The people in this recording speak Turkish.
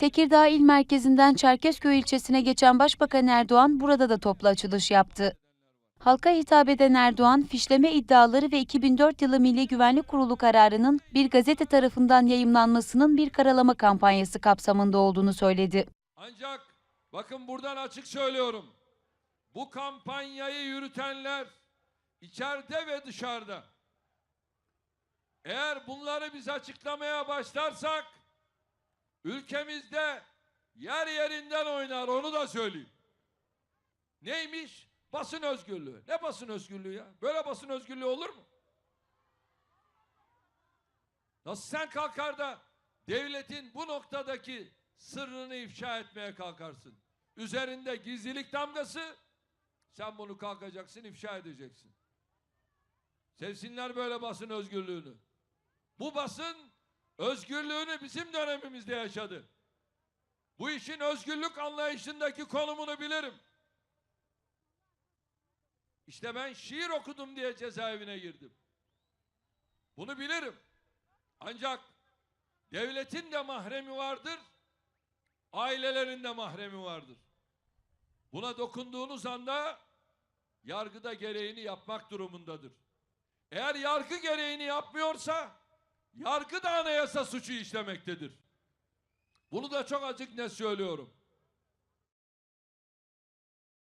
Tekirdağ il merkezinden Çerkezköy ilçesine geçen Başbakan Erdoğan burada da toplu açılış yaptı. Halka hitap eden Erdoğan, fişleme iddiaları ve 2004 yılı Milli Güvenlik Kurulu kararının bir gazete tarafından yayımlanmasının bir karalama kampanyası kapsamında olduğunu söyledi. Ancak bakın buradan açık söylüyorum. Bu kampanyayı yürütenler içeride ve dışarıda. Eğer bunları biz açıklamaya başlarsak ülkemizde yer yerinden oynar onu da söyleyeyim. Neymiş? Basın özgürlüğü. Ne basın özgürlüğü ya? Böyle basın özgürlüğü olur mu? Nasıl sen kalkar da devletin bu noktadaki sırrını ifşa etmeye kalkarsın? Üzerinde gizlilik damgası sen bunu kalkacaksın ifşa edeceksin. Sevsinler böyle basın özgürlüğünü. Bu basın özgürlüğünü bizim dönemimizde yaşadı. Bu işin özgürlük anlayışındaki konumunu bilirim. İşte ben şiir okudum diye cezaevine girdim. Bunu bilirim. Ancak devletin de mahremi vardır, ailelerin de mahremi vardır. Buna dokunduğunuz anda yargıda gereğini yapmak durumundadır. Eğer yargı gereğini yapmıyorsa yargı da anayasa suçu işlemektedir. Bunu da çok açık net söylüyorum.